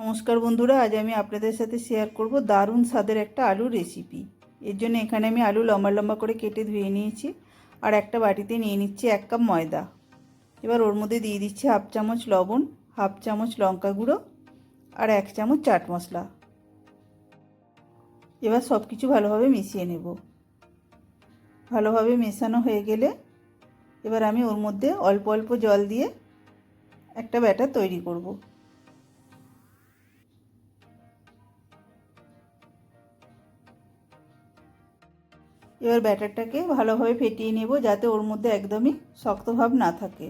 নমস্কার বন্ধুরা, আজ আমি আপনাদের সাথে শেয়ার করব দারুণ স্বাদের একটা আলুর রেসিপি এর জন্য এখানে আমি আলু লম্বা লম্বা করে কেটে ধুয়ে নিয়েছি আর একটা বাটিতে নিয়ে নিচ্ছি এক কাপ ময়দা। এবার ওর মধ্যে দিয়ে দিচ্ছি হাফ চামচ লবণ, হাফ চামচ লঙ্কা গুঁড়ো আর এক চামচ চাট মশলা। এবার সব কিছু ভালোভাবে মিশিয়ে নেব। ভালোভাবে মেশানো হয়ে গেলে এবার আমি ওর মধ্যে অল্প অল্প জল দিয়ে একটা ব্যাটার তৈরি করব। এবার ব্যাটারটাকে ভালোভাবে ফেটিয়ে নেব যাতে ওর মধ্যে একদমই শক্ত ভাব না থাকে।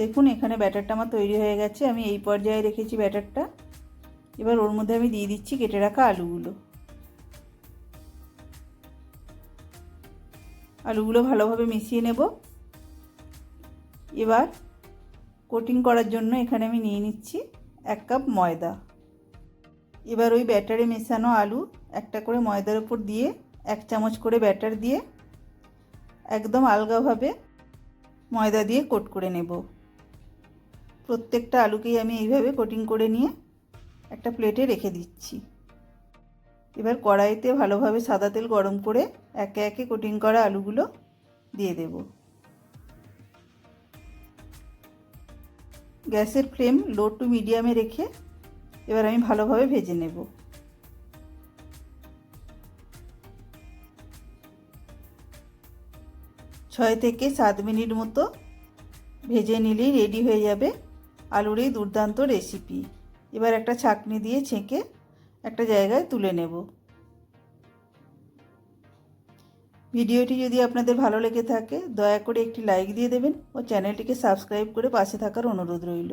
দেখুন, এখানে ব্যাটারটা আমার তৈরি হয়ে গেছে। আমি এই পর্যায়ে রেখেছি ব্যাটারটা। এবার ওর মধ্যে আমি দিয়ে দিচ্ছি কেটে রাখা আলুগুলো। আলুগুলো ভালোভাবে মিশিয়ে নেব। এবার কোটিং করার জন্য এখানে আমি নিয়ে নিচ্ছি এক কাপ ময়দা। এবার ওই ব্যাটারে মেশানো আলু একটা করে ময়দার উপর দিয়ে এক চামচ করে ব্যাটার দিয়ে একদম আলগাভাবে ময়দা দিয়ে কোট করে নেব। প্রত্যেকটা আলুকেই আমি এইভাবে কোটিং করে নিয়ে একটা প্লেটে রেখে দিচ্ছি। এবার কড়াইতে ভালোভাবে সাদা তেল গরম করে একে একে কোটিং করা আলুগুলো দিয়ে দেব। গ্যাসের ফ্লেম লো টু মিডিয়ামে রেখে এবার আমি ভালোভাবে ভেজে নেব। ছয় থেকে সাত মিনিট মতো ভেজে নিলেই রেডি হয়ে যাবে আলুর এই দুর্দান্ত রেসিপি এবার একটা ছাকনি দিয়ে ছেঁকে একটা জায়গায় তুলে নেব। ভিডিওটি যদি আপনাদের ভালো লেগে থাকে, দয়া করে একটি লাইক দিয়ে দেবেন ও চ্যানেলটিকে সাবস্ক্রাইব করে পাশে থাকার অনুরোধ রইল।